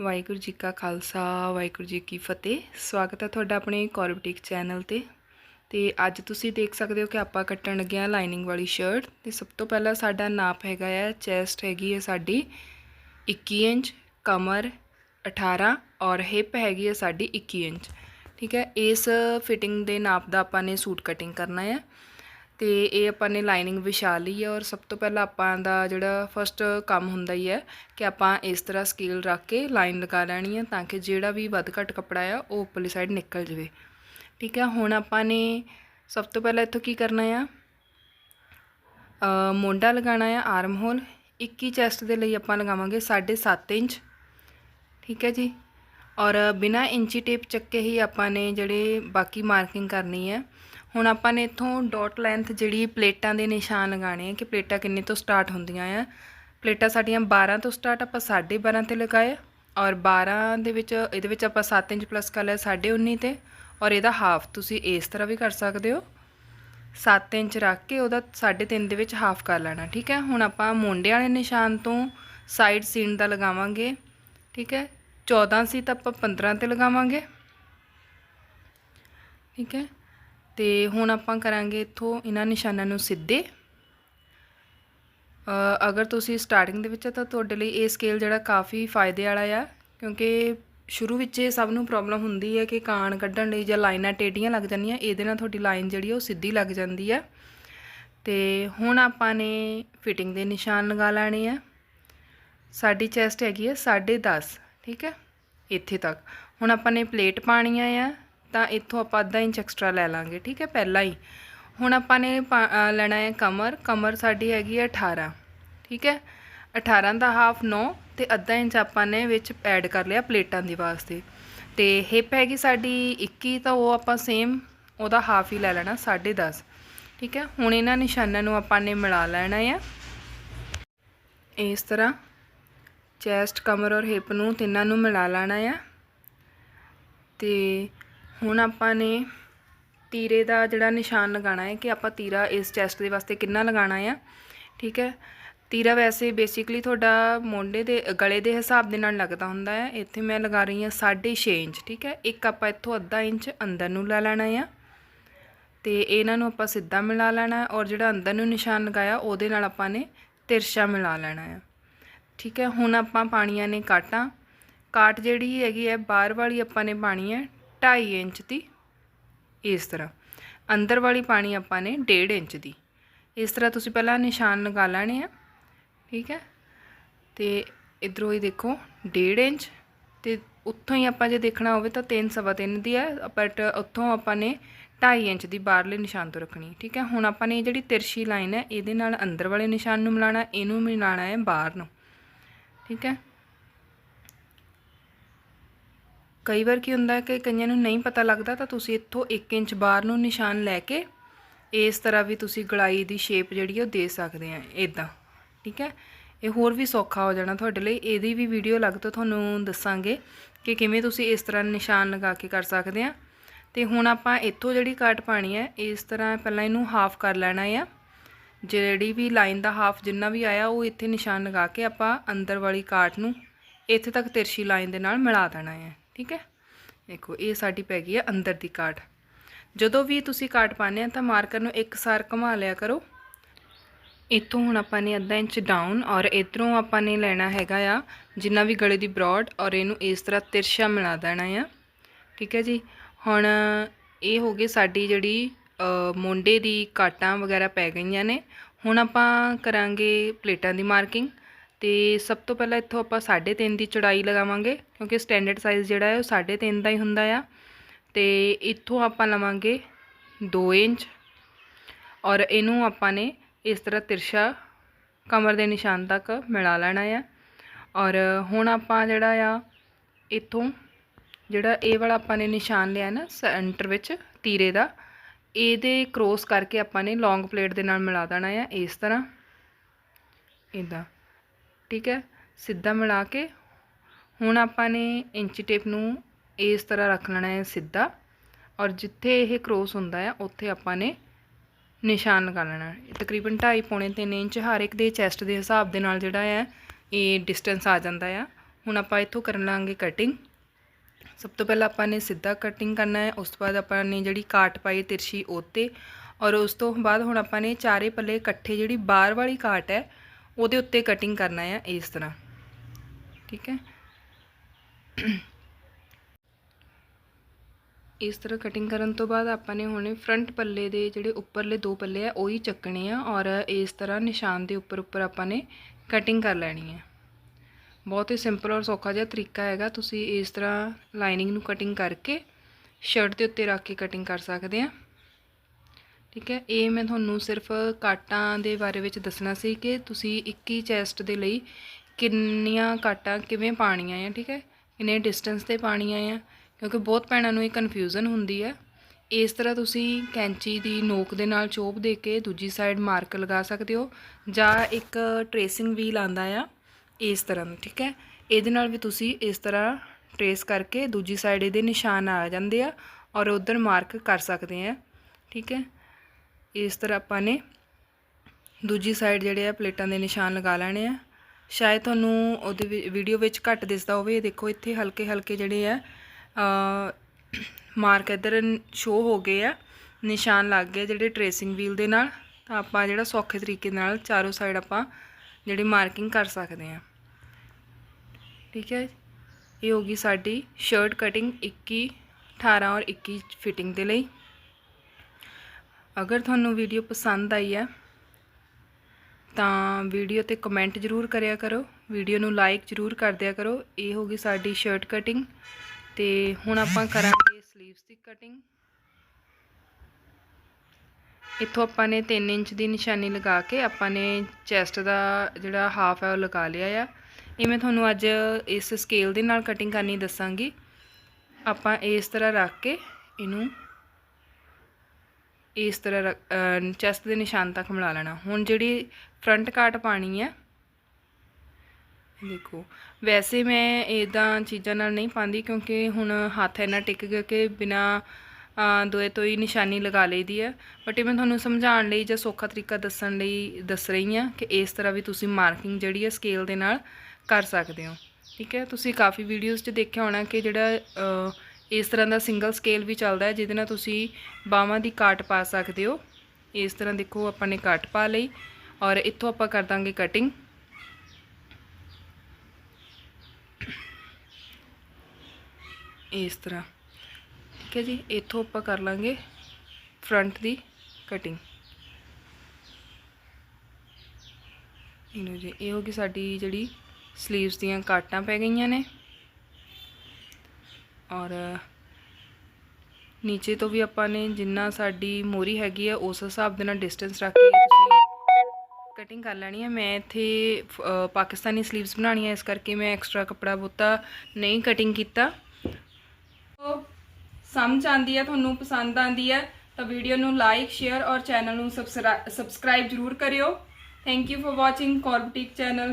ਵਾਹਿਗੁਰੂ ਜੀ ਕਾ ਖਾਲਸਾ, ਵਾਹਿਗੁਰੂ ਜੀ ਕੀ ਫਤਿਹ। ਸਵਾਗਤ ਹੈ ਤੁਹਾਡਾ ਆਪਣੇ ਕੋਰਬਟਿਕ ਚੈਨਲ ਤੇ। ਤੇ ਅੱਜ ਤੁਸੀਂ ਦੇਖ ਸਕਦੇ ਹੋ ਕਿ ਆਪਾਂ ਕੱਟਣ ਲੱਗੇ ਆ ਲਾਈਨਿੰਗ ਵਾਲੀ ਸ਼ਰਟ। ਤੇ ਸਭ ਤੋਂ ਪਹਿਲਾਂ ਸਾਡਾ ਨਾਪ ਹੈਗਾ ਆ ਚੈਸਟ ਹੈਗੀ ਹੈ ਸਾਡੀ 21 ਇੰਚ, ਕਮਰ 18 ਔਰ ਹਿਪ ਹੈਗੀ ਹੈ ਸਾਡੀ 21 ਇੰਚ। ਠੀਕ ਹੈ, ਇਸ ਫਿਟਿੰਗ ਦੇ ਨਾਪ ਦਾ ਆਪਾਂ ਨੇ ਸੂਟ ਕਟਿੰਗ ਕਰਨਾ ਹੈ। ਤੇ ਇਹ ਆਪਾਂ ਨੇ ਲਾਈਨਿੰਗ ਵਿਛਾ ਲਈ ਹੈ ਔਰ ਸਭ ਤੋਂ ਪਹਿਲਾਂ ਆਪਾਂ ਦਾ ਜਿਹੜਾ ਫਸਟ ਕੰਮ ਹੁੰਦਾ ਹੀ ਹੈ ਕਿ ਆਪਾਂ ਇਸ ਤਰ੍ਹਾਂ ਸਕੇਲ ਰੱਖ ਕੇ ਲਾਈਨ ਲਗਾ ਲੈਣੀ ਹੈ ਤਾਂ ਕਿ ਜਿਹੜਾ ਵੀ ਵੱਧ ਘੱਟ ਕੱਪੜਾ ਆ, ਉਹ ਉੱਪਰਲੀ ਸਾਈਡ ਨਿਕਲ ਜਾਵੇ। ਠੀਕ ਹੈ, ਹੁਣ ਆਪਾਂ ਨੇ ਸਭ ਤੋਂ ਪਹਿਲਾਂ ਇੱਥੋਂ ਕੀ ਕਰਨਾ ਆ? ਮੋਢਾ ਲਗਾਉਣਾ ਆ ਆਰਮ ਹੋਲ 21 ਚੈਸਟ ਦੇ ਲਈ ਆਪਾਂ ਲਗਾਵਾਂਗੇ 7.5 ਇੰਚ। ਠੀਕ ਹੈ ਜੀ? ਔਰ ਬਿਨਾ ਇੰਚੀ ਟੇਪ ਚੱਕੇ ਹੀ ਆਪਾਂ ਨੇ ਜਿਹੜੇ ਬਾਕੀ ਮਾਰਕਿੰਗ ਕਰਨੀ ਹੈ ਹੁਣ ਆਪਾਂ ਨੇ ਇੱਥੋਂ ਡਾਟ ਲੈਂਥ ਜਿਹੜੀ ਪਲੇਟਾਂ ਦੇ ਨਿਸ਼ਾਨ ਲਗਾਣੇ ਆ ਕਿ ਪਲੇਟਾਂ ਕਿੰਨੇ ਤੋਂ ਸਟਾਰਟ ਹੁੰਦੀਆਂ ਆ। ਪਲੇਟਾਂ ਸਾਡੀਆਂ 12 ਤੋਂ ਸਟਾਰਟ ਆਪਾਂ 12.5 ਤੇ ਲਗਾਏ ਔਰ 12 ਦੇ ਵਿੱਚ, ਇਹਦੇ ਵਿੱਚ ਆਪਾਂ 7 ਇੰਚ ਪਲੱਸ ਕਰ ਲਿਆ 19.5 ਤੇ ਔਰ ਇਹਦਾ ਹਾਫ ਤੁਸੀਂ ਇਸ ਤਰ੍ਹਾਂ ਵੀ ਕਰ ਸਕਦੇ ਹੋ। 7 ਇੰਚ ਰੱਖ ਕੇ ਉਹਦਾ 3.5 ਦੇ ਵਿੱਚ ਹਾਫ ਕਰ ਲੈਣਾ, ਠੀਕ ਹੈ? ਹੁਣ ਆਪਾਂ ਮੋਢੇ ਵਾਲੇ ਨਿਸ਼ਾਨ ਤੋਂ ਸਾਈਡ ਸੀਨ ਦਾ ਲਗਾਵਾਂਗੇ, ਠੀਕ ਹੈ? 14 ਸੀ ਤਾਂ ਆਪਾਂ 15 ਤੇ ਲਗਾਵਾਂਗੇ, ਠੀਕ ਹੈ? ਤੇ ਹੁਣ ਆਪਾਂ ਕਰਾਂਗੇ ਇੱਥੋਂ ਇਹਨਾਂ ਨਿਸ਼ਾਨਾਂ ਨੂੰ ਸਿੱਧੇ। ਅਗਰ ਤੁਸੀਂ ਸਟਾਰਟਿੰਗ ਦੇ ਵਿੱਚ ਤਾਂ ਤੁਹਾਡੇ ਲਈ ਇਹ ਸਕੇਲ ਜਿਹੜਾ ਕਾਫੀ ਫਾਇਦੇ ਵਾਲਾ ਆ, ਕਿਉਂਕਿ ਸ਼ੁਰੂ ਵਿੱਚ ਇਹ ਸਭ ਨੂੰ ਪ੍ਰੋਬਲਮ ਹੁੰਦੀ ਹੈ ਕਿ ਕਾਣ ਕੱਢਣ ਲਈ ਜਾਂ ਲਾਈਨਾਂ ਟੇਢੀਆਂ ਲੱਗ ਜਾਂਦੀਆਂ, ਇਹਦੇ ਨਾਲ ਤੁਹਾਡੀ ਲਾਈਨ ਜਿਹੜੀ ਉਹ ਸਿੱਧੀ ਲੱਗ ਜਾਂਦੀ ਆ। ਤੇ ਹੁਣ ਆਪਾਂ ਨੇ ਫਿਟਿੰਗ ਦੇ ਨਿਸ਼ਾਨ ਲਗਾ ਲੈਣੇ ਆ। ਸਾਡੀ ਚੈਸਟ ਹੈਗੀ ਹੈ 10.5 ਠੀਕ ਹੈ ਇੱਥੇ ਤੱਕ। ਹੁਣ ਆਪਾਂ ਨੇ ਪਲੇਟ ਪਾਣੀਆਂ ਆ। ਤਾਂ ਇੱਥੋਂ ਆਪਾਂ ਅੱਧਾ ਇੰਚ ਐਕਸਟਰਾ ਲੈ ਲਾਂਗੇ, ਠੀਕ ਹੈ, ਪਹਿਲਾਂ ਹੀ। ਹੁਣ ਆਪਾਂ ਨੇ ਪਾ- ਲੈਣਾ ਹੈ ਕਮਰ। ਕਮਰ ਸਾਡੀ ਹੈਗੀ ਹੈ 18 ਠੀਕ ਹੈ? 18 ਦਾ ਹਾਫ 9 ਤੇ ਅੱਧਾ ਇੰਚ ਆਪਾਂ ਨੇ ਵਿੱਚ ਐਡ ਕਰ ਲਿਆ ਪਲੇਟਾਂ ਦੇ ਵਾਸਤੇ। ਤੇ ਹਿਪ ਹੈਗੀ ਸਾਡੀ 21 ਤਾਂ ਉਹ ਆਪਾਂ ਸੇਮ ਉਹਦਾ ਹਾਫ ਹੀ ਲੈ ਲੈਣਾ 10.5 ਠੀਕ ਹੈ? ਹੁਣ ਇਹਨਾਂ ਨਿਸ਼ਾਨਾਂ ਨੂੰ ਆਪਾਂ ਨੇ ਮਿਲਾ ਲੈਣਾ ਆ। ਇਸ ਤਰ੍ਹਾਂ ਚੈਸਟ, ਕਮਰ ਔਰ ਹਿਪ ਨੂੰ ਤਿੰਨਾਂ ਨੂੰ ਮਿਲਾ ਲੈਣਾ ਆ। ਤੇ ਹੁਣ ਆਪਾਂ ਨੇ ਤੀਰੇ ਦਾ ਜਿਹੜਾ ਨਿਸ਼ਾਨ ਲਗਾਉਣਾ ਹੈ ਕਿ ਆਪਾਂ ਤੀਰਾ ਇਸ ਚੈਸਟ ਦੇ ਵਾਸਤੇ ਕਿੰਨਾ ਲਗਾਉਣਾ ਆ, ਠੀਕ ਹੈ? ਤੀਰਾ ਵੈਸੇ ਬੇਸਿਕਲੀ ਤੁਹਾਡਾ ਮੋਢੇ ਦੇ, ਗਲੇ ਦੇ ਹਿਸਾਬ ਦੇ ਨਾਲ ਲੱਗਦਾ ਹੁੰਦਾ ਹੈ। ਇੱਥੇ ਮੈਂ ਲਗਾ ਰਹੀ ਹਾਂ 6.5 ਇੰਚ, ਠੀਕ ਹੈ? ਇੱਕ ਆਪਾਂ ਇੱਥੋਂ ਅੱਧਾ ਇੰਚ ਅੰਦਰ ਨੂੰ ਲਾ ਲੈਣਾ ਆ ਤੇ ਇਹਨਾਂ ਨੂੰ ਆਪਾਂ ਸਿੱਧਾ ਮਿਲਾ ਲੈਣਾ ਔਰ ਜਿਹੜਾ ਅੰਦਰ ਨੂੰ ਨਿਸ਼ਾਨ ਲਗਾਇਆ ਉਹਦੇ ਨਾਲ ਆਪਾਂ ਨੇ ਤਿਰਛਾ ਮਿਲਾ ਲੈਣਾ ਆ, ਠੀਕ ਹੈ? ਹੁਣ ਆਪਾਂ ਪਾਣੀਆਂ ਨੇ ਕਾਟਾਂ। ਕਾਟ ਜਿਹੜੀ ਹੈਗੀ ਹੈ, ਬਾਹਰ ਵਾਲੀ ਆਪਾਂ ਨੇ ਪਾਣੀ ਹੈ 2.5 ਇੰਚ ਦੀ, ਇਸ ਤਰ੍ਹਾਂ। ਅੰਦਰ ਵਾਲੀ ਪਾਣੀ ਆਪਾਂ ਨੇ 1.5 ਇੰਚ ਦੀ। ਇਸ ਤਰ੍ਹਾਂ ਤੁਸੀਂ ਪਹਿਲਾਂ ਨਿਸ਼ਾਨ ਲਗਾ ਲੈਣੇ ਆ, ਠੀਕ ਹੈ? ਤੇ ਇਧਰੋਂ ਹੀ ਦੇਖੋ 1.5 ਇੰਚ। ਤੇ ਉੱਥੋਂ ਹੀ ਆਪਾਂ ਜੇ ਦੇਖਣਾ ਹੋਵੇ ਤਾਂ 3 ਸਵਾ 3 ਦੀ ਹੈ ਬਟ ਉੱਥੋਂ ਆਪਾਂ ਨੇ 2.5 ਇੰਚ ਦੀ ਬਾਹਰਲੇ ਨਿਸ਼ਾਨ ਤੋਂ ਰੱਖਣੀ, ਠੀਕ ਹੈ? ਹੁਣ ਆਪਾਂ ਨੇ ਇਹ ਜਿਹੜੀ ਤਿਰਛੀ ਲਾਈਨ ਹੈ, ਇਹਦੇ ਨਾਲ ਅੰਦਰ ਵਾਲੇ ਨਿਸ਼ਾਨ ਨੂੰ ਮਿਲਾਣਾ ਇਹਨੂੰ ਮਿਲਾਣਾ ਹੈ ਬਾਹਰ ਨੂੰ, ਠੀਕ ਹੈ? ਕਈ ਵਾਰ ਕੀ ਹੁੰਦਾ ਕਿ ਕਈਆਂ ਨੂੰ ਨਹੀਂ ਪਤਾ ਲੱਗਦਾ ਤਾਂ ਤੁਸੀਂ ਇੱਥੋਂ 1 ਇੰਚ ਬਾਹਰ ਨੂੰ ਨਿਸ਼ਾਨ ਲੈ ਕੇ ਇਸ ਤਰ੍ਹਾਂ ਵੀ ਤੁਸੀਂ ਗਲਾਈ ਦੀ ਸ਼ੇਪ ਜਿਹੜੀ ਉਹ ਦੇ ਸਕਦੇ ਆ ਇਦਾਂ ਠੀਕ ਹੈ? ਇਹ ਹੋਰ ਵੀ ਸੌਖਾ ਹੋ ਜਾਣਾ ਤੁਹਾਡੇ ਲਈ। ਇਹਦੀ ਵੀ ਵੀਡੀਓ ਲੱਗ ਤੋਂ ਤੁਹਾਨੂੰ ਦੱਸਾਂਗੇ ਕਿ ਕਿਵੇਂ ਤੁਸੀਂ ਇਸ ਤਰ੍ਹਾਂ ਨਿਸ਼ਾਨ ਲਗਾ ਕੇ ਕਰ ਸਕਦੇ ਆ। ਤੇ ਹੁਣ ਆਪਾਂ ਇੱਥੋਂ ਜਿਹੜੀ ਕਾਟ ਪਾਣੀ ਹੈ, ਇਸ ਤਰ੍ਹਾਂ ਪਹਿਲਾਂ ਇਹਨੂੰ ਹਾਫ ਕਰ ਲੈਣਾ ਆ। ਜਿਹੜੀ ਵੀ ਲਾਈਨ ਦਾ ਹਾਫ ਜਿੰਨਾ ਵੀ ਆਇਆ, ਉਹ ਇੱਥੇ ਨਿਸ਼ਾਨ ਲਗਾ ਕੇ ਆਪਾਂ ਅੰਦਰ ਵਾਲੀ ਕਾਟ ਨੂੰ ਇੱਥੇ ਤੱਕ ਤਿਰਛੀ ਲਾਈਨ ਦੇ ਨਾਲ ਮਿਲਾ ਦੇਣਾ ਹੈ ਠੀਕ ਹੈ? ਦੇਖੋ ਇਹ ਸਾਡੀ ਪੈ ਗਈ ਹੈ ਅੰਦਰ ਦੀ ਕਾਟ ਜਦੋਂ ਵੀ ਤੁਸੀਂ ਕਾਟ ਪਾਉਂਦੇ ਆ ਤਾਂ ਮਾਰਕਰ ਨੂੰ ਇੱਕ ਸਾਰ ਘੁਮਾ ਲਿਆ ਕਰੋ। ਇੱਥੋਂ ਹੁਣ ਆਪਾਂ ਨੇ ਅੱਧਾ ਇੰਚ ਡਾਊਨ ਔਰ ਇਧਰੋਂ ਆਪਾਂ ਨੇ ਲੈਣਾ ਹੈਗਾ ਆ ਜਿੰਨਾ ਵੀ ਗਲੇ ਦੀ ਬ੍ਰੌਡ ਔਰ ਇਹਨੂੰ ਇਸ ਤਰ੍ਹਾਂ ਤਿਰਛਾ ਮਿਲਾ ਦੇਣਾ ਆ। ਠੀਕ ਹੈ ਜੀ? ਹੁਣ ਇਹ ਹੋ ਗਈ ਸਾਡੀ ਜਿਹੜੀ ਅ, ਮੋਢੇ ਦੀ ਕਾਟਾਂ ਵਗੈਰਾ ਪੈ ਗਈਆਂ ਨੇ। ਹੁਣ ਆਪਾਂ ਕਰਾਂਗੇ ਪਲੇਟਾਂ ਦੀ ਮਾਰਕਿੰਗ ਤੇ ਸਭ ਤੋਂ ਪਹਿਲਾਂ ਇੱਥੋਂ ਆਪਾਂ 3.5 ਦੀ ਚੌੜਾਈ ਲਗਾਵਾਂਗੇ, ਕਿਉਂਕਿ ਸਟੈਂਡਰਡ ਸਾਈਜ਼ ਜਿਹੜਾ ਹੈ ਉਹ 3.5 ਦਾ ਹੀ ਹੁੰਦਾ ਆ। ਤੇ ਇੱਥੋਂ ਆਪਾਂ ਲਵਾਂਗੇ 2 ਇੰਚ ਔਰ ਇਹਨੂੰ ਆਪਾਂ ਨੇ ਇਸ ਤਰ੍ਹਾਂ ਤਿਰਸ਼ਾ ਕਮਰ ਦੇ ਨਿਸ਼ਾਨ ਤੱਕ ਮਿਲਾ ਲੈਣਾ ਆ। ਔਰ ਹੁਣ ਆਪਾਂ ਜਿਹੜਾ ਆ, ਇੱਥੋਂ ਜਿਹੜਾ ਇਹ ਵਾਲਾ ਆਪਾਂ ਨੇ ਨਿਸ਼ਾਨ ਲਿਆ ਨਾ ਸੈਂਟਰ ਵਿੱਚ ਤੀਰੇ ਦਾ, ਇਹਦੇ ਕ੍ਰੋਸ ਕਰਕੇ ਆਪਾਂ ਨੇ ਲੌਂਗ ਪਲੇਟ ਦੇ ਨਾਲ ਮਿਲਾ ਦੇਣਾ ਆ ਇਸ ਤਰ੍ਹਾਂ। ਇਦਾਂ ਠੀਕ ਹੈ, ਸਿੱਧਾ ਮਿਲਾ ਕੇ ਹੁਣ ਆਪਾਂ ਨੇ ਇੰਚ ਟੇਪ ਨੂੰ ਇਸ ਤਰ੍ਹਾਂ ਰੱਖ ਲੈਣਾ ਹੈ ਸਿੱਧਾ ਔਰ ਜਿੱਥੇ ਇਹ ਕ੍ਰੋਸ ਹੁੰਦਾ ਹੈ, ਉੱਥੇ ਆਪਾਂ ਨੇ ਨਿਸ਼ਾਨ ਲਗਾ ਲੈਣਾ ਤਕਰੀਬਨ 2.5 ਪੌਣੇ 3 ਇੰਚ ਹਰ ਇੱਕ ਦੇ ਚੈਸਟ ਦੇ ਹਿਸਾਬ ਦੇ ਨਾਲ ਜਿਹੜਾ ਹੈ, ਇਹ ਡਿਸਟੈਂਸ ਆ ਜਾਂਦਾ ਆ। ਹੁਣ ਆਪਾਂ ਇੱਥੋਂ ਕਰਨ ਲਾਂਗੇ ਕਟਿੰਗ ਸਭ ਤੋਂ ਪਹਿਲਾਂ ਆਪਾਂ ਨੇ ਸਿੱਧਾ ਕਟਿੰਗ ਕਰਨਾ ਹੈ, ਉਸ ਤੋਂ ਬਾਅਦ ਆਪਾਂ ਨੇ ਜਿਹੜੀ ਕਾਟ ਪਾਈ ਤਿਰਛੀ ਉਹ 'ਤੇ ਔਰ ਉਸ ਤੋਂ ਬਾਅਦ ਹੁਣ ਆਪਾਂ ਨੇ ਚਾਰੇ ਪੱਲੇ ਇਕੱਠੇ ਜਿਹੜੀ ਬਾਹਰ ਵਾਲੀ ਕਾਟ ਹੈ ਉਹਦੇ ਉੱਤੇ ਕਟਿੰਗ ਕਰਨਾ ਆ ਇਸ ਤਰ੍ਹਾਂ। ਠੀਕ ਹੈ? ਇਸ ਤਰ੍ਹਾਂ ਕਟਿੰਗ ਕਰਨ ਤੋਂ ਬਾਅਦ ਆਪਾਂ ਨੇ ਹੁਣ ਫਰੰਟ ਪੱਲੇ ਦੇ ਜਿਹੜੇ ਉੱਪਰਲੇ ਦੋ ਪੱਲੇ ਆ, ਉਹੀ ਚੱਕਣੇ ਆ ਔਰ ਇਸ ਤਰ੍ਹਾਂ ਨਿਸ਼ਾਨ ਦੇ ਉੱਪਰ ਉੱਪਰ ਆਪਾਂ ਨੇ ਕਟਿੰਗ ਕਰ ਲੈਣੀ ਹੈ ਬਹੁਤ ਹੀ ਸਿੰਪਲ ਔਰ ਸੌਖਾ ਜਿਹਾ ਤਰੀਕਾ ਹੈਗਾ, ਤੁਸੀਂ ਇਸ ਤਰ੍ਹਾਂ ਲਾਈਨਿੰਗ ਨੂੰ ਕਟਿੰਗ ਕਰਕੇ ਸ਼ਰਟ ਦੇ ਉੱਤੇ ਰੱਖ ਕੇ ਕਟਿੰਗ ਕਰ ਸਕਦੇ ਆ। ਠੀਕ ਹੈ, ਇਹ ਮੈਂ ਤੁਹਾਨੂੰ ਸਿਰਫ ਕਾਟਾਂ ਦੇ ਬਾਰੇ ਵਿੱਚ ਦੱਸਣਾ ਸੀ ਕਿ ਤੁਸੀਂ 21 ਚੈਸਟ ਦੇ ਲਈ ਕਿੰਨੀਆਂ ਕਾਟਾਂ ਕਿਵੇਂ ਪਾਣੀਆਂ ਆ, ਠੀਕ ਹੈ? ਕਿੰਨੇ ਡਿਸਟੈਂਸ ਤੇ ਪਾਣੀਆਂ ਆ, ਕਿਉਂਕਿ ਬਹੁਤ ਭੈਣਾਂ ਨੂੰ ਇਹ ਕਨਫਿਊਜ਼ਨ ਹੁੰਦੀ ਹੈ। ਇਸ ਤਰ੍ਹਾਂ ਤੁਸੀਂ ਕੈਂਚੀ ਦੀ ਨੋਕ ਦੇ ਨਾਲ ਚੋਪ ਦੇ ਕੇ ਦੂਜੀ ਸਾਈਡ ਮਾਰਕ ਲਗਾ ਸਕਦੇ ਹੋ, ਜਾਂ ਇੱਕ ਟ੍ਰੇਸਿੰਗ ਵੀਲ ਆਂਦਾ ਆ, ਇਸ ਤਰ੍ਹਾਂ ਠੀਕ ਹੈ? ਇਹਦੇ ਨਾਲ ਵੀ ਤੁਸੀਂ ਇਸ ਤਰ੍ਹਾਂ ਟ੍ਰੇਸ ਕਰਕੇ ਦੂਜੀ ਸਾਈਡ ਇਹਦੇ ਨਿਸ਼ਾਨ ਆ ਜਾਂਦੇ ਆ ਔਰ ਉਧਰ ਮਾਰਕ ਕਰ ਸਕਦੇ ਆ, ਠੀਕ ਹੈ? ਇਸ ਤਰ੍ਹਾਂ ਆਪਾਂ ਨੇ ਦੂਜੀ ਸਾਈਡ ਜਿਹੜੇ ਆ, ਪਲੇਟਾਂ ਦੇ ਨਿਸ਼ਾਨ ਲਗਾ ਲੈਣੇ ਆ। ਸ਼ਾਇਦ ਤੁਹਾਨੂੰ ਉਹਦੇ ਵਿ- ਵੀਡੀਓ ਵਿੱਚ ਘੱਟ ਦਿਸਦਾ ਹੋਵੇ, ਇਹ ਦੇਖੋ ਇੱਥੇ ਹਲਕੇ ਹਲਕੇ ਜਿਹੜੇ ਆ ਮਾਰਕ ਇੱਧਰ ਸ਼ੋ ਹੋ ਗਏ ਆ, ਨਿਸ਼ਾਨ ਲੱਗ ਗਏ ਜਿਹੜੇ ਟ੍ਰੇਸਿੰਗ ਵੀਲ ਦੇ ਨਾਲ। ਤਾਂ ਆਪਾਂ ਜਿਹੜਾ ਸੌਖੇ ਤਰੀਕੇ ਨਾਲ ਚਾਰੋਂ ਸਾਈਡ ਆਪਾਂ ਜਿਹੜੀ ਮਾਰਕਿੰਗ ਕਰ ਸਕਦੇ ਆ। ਠੀਕ ਹੈ ਇਹ ਹੋ ਗਈ ਸਾਡੀ ਸ਼ਰਟ ਕਟਿੰਗ 21 18 ਔਰ 21 ਫਿਟਿੰਗ ਦੇ ਲਈ। ਅਗਰ ਤੁਹਾਨੂੰ ਵੀਡੀਓ ਪਸੰਦ ਆਈ ਹੈ, ਤਾਂ ਵੀਡੀਓ ਤੇ ਕਮੈਂਟ ਜ਼ਰੂਰ ਕਰਿਆ ਕਰੋ। ਵੀਡੀਓ ਨੂੰ ਲਾਈਕ ਜ਼ਰੂਰ ਕਰ ਦਿਆ ਕਰੋ। ਇਹ ਹੋ ਗਈ ਸਾਡੀ ਸ਼ਰਟ ਕਟਿੰਗ ਤੇ ਹੁਣ ਆਪਾਂ ਕਰਾਂਗੇ 슬ੀਵਸ ਦੀ ਕਟਿੰਗ ਇੱਥੋਂ ਆਪਾਂ ਨੇ 3 ਇੰਚ ਦੀ ਨਿਸ਼ਾਨੀ ਲਗਾ ਕੇ ਆਪਾਂ ਨੇ ਚੈਸਟ ਦਾ ਜਿਹੜਾ ਹਾਫ ਹੈ ਉਹ ਲਗਾ ਲਿਆ ਆ। ਇਹ ਮੈਂ ਤੁਹਾਨੂੰ ਅੱਜ ਇਸ ਸਕੇਲ ਦੇ ਨਾਲ ਕਟਿੰਗ ਕਰਨੀ ਦੱਸਾਂਗੀ। ਆਪਾਂ ਇਸ ਤਰ੍ਹਾਂ ਰੱਖ ਕੇ ਇਹਨੂੰ ਇਸ ਤਰ੍ਹਾਂ ਚੈਸਟ ਦੇ ਨਿਸ਼ਾਨ ਤੱਕ ਮਿਲਾ ਲੈਣਾ। ਹੁਣ ਜਿਹੜੀ ਫਰੰਟ ਕਾਟ ਪਾਣੀ ਹੈ, ਦੇਖੋ, ਵੈਸੇ ਮੈਂ ਇਦਾਂ ਚੀਜ਼ਾਂ ਨਾਲ ਨਹੀਂ ਪਾਉਂਦੀ ਕਿਉਂਕਿ ਹੁਣ ਹੱਥ ਇੰਨਾ ਟਿਕ ਗਿਆ ਕਿ ਬਿਨਾ ਦੋਏ ਤੋਂ ਹੀ ਨਿਸ਼ਾਨੀ ਲਗਾ ਲਈਦੀ ਹੈ। ਬਟ ਇਹ ਮੈਂ ਤੁਹਾਨੂੰ ਸਮਝਾਉਣ ਲਈ ਜਾਂ ਸੌਖਾ ਤਰੀਕਾ ਦੱਸਣ ਲਈ ਦੱਸ ਰਹੀ ਹਾਂ ਕਿ ਇਸ ਤਰ੍ਹਾਂ ਵੀ ਤੁਸੀਂ ਮਾਰਕਿੰਗ ਜਿਹੜੀ ਹੈ ਸਕੇਲ ਦੇ ਨਾਲ ਕਰ ਸਕਦੇ ਹੋ। ਠੀਕ ਹੈ, ਤੁਸੀਂ ਕਾਫੀ ਵੀਡੀਓਜ਼ 'ਚ ਦੇਖਿਆ ਹੋਣਾ ਕਿ ਜਿਹੜਾ ਇਸ ਤਰ੍ਹਾਂ ਦਾ ਸਿੰਗਲ ਸਕੇਲ ਵੀ ਚੱਲਦਾ ਹੈ, ਜਿਹਦੇ ਨਾਲ ਤੁਸੀਂ ਬਾਹਾਂ ਦੀ ਕਾਟ ਪਾ ਸਕਦੇ ਹੋ। ਇਸ ਤਰ੍ਹਾਂ ਦੇਖੋ, ਆਪਾਂ ਨੇ ਕਾਟ ਪਾ ਲਈ ਔਰ ਇੱਥੋਂ ਆਪਾਂ ਕਰ ਦਾਂਗੇ ਕਟਿੰਗ ਇਸ ਤਰ੍ਹਾਂ। ਠੀਕ ਹੈ ਜੀ, ਇੱਥੋਂ ਆਪਾਂ ਕਰ ਲਾਂਗੇ ਫਰੰਟ ਦੀ ਕਟਿੰਗ ਇਹਨੂੰ ਜੀ, ਇਹ ਹੋ ਗਈ ਸਾਡੀ ਜਿਹੜੀ ਸਲੀਵਸ ਦੀਆਂ ਕਾਟਾਂ ਪੈ ਗਈਆਂ ਨੇ। ਔਰ ਨੀਚੇ ਤੋਂ ਵੀ ਆਪਾਂ ਨੇ ਜਿੰਨਾ ਸਾਡੀ ਮੋਰੀ ਹੈਗੀ ਆ, ਉਸ ਹਿਸਾਬ ਦੇ ਨਾਲ ਡਿਸਟੈਂਸ ਰੱਖ ਕੇ ਤੁਸੀਂ ਕਟਿੰਗ ਕਰ ਲੈਣੀ ਹੈ ਮੈਂ ਇੱਥੇ ਪਾਕਿਸਤਾਨੀ 슬ੀਵਸ ਬਣਾਉਣੀ ਹੈ ਇਸ ਕਰਕੇ ਮੈਂ ਐਕਸਟਰਾ ਕੱਪੜਾ ਬੋਤਾ ਨਹੀਂ ਕਟਿੰਗ ਕੀਤਾ। ਉਹ ਸਮਝ ਆਂਦੀ ਹੈ ਤੁਹਾਨੂੰ ਪਸੰਦ ਆਂਦੀ ਹੈ ਤਾਂ ਵੀਡੀਓ ਨੂੰ ਲਾਈਕ ਸ਼ੇਅਰ ਔਰ ਚੈਨਲ ਨੂੰ ਸਬਸਕ੍ਰਾਈਬ ਜ਼ਰੂਰ ਕਰਿਓ। Thank you for watching Kaur channel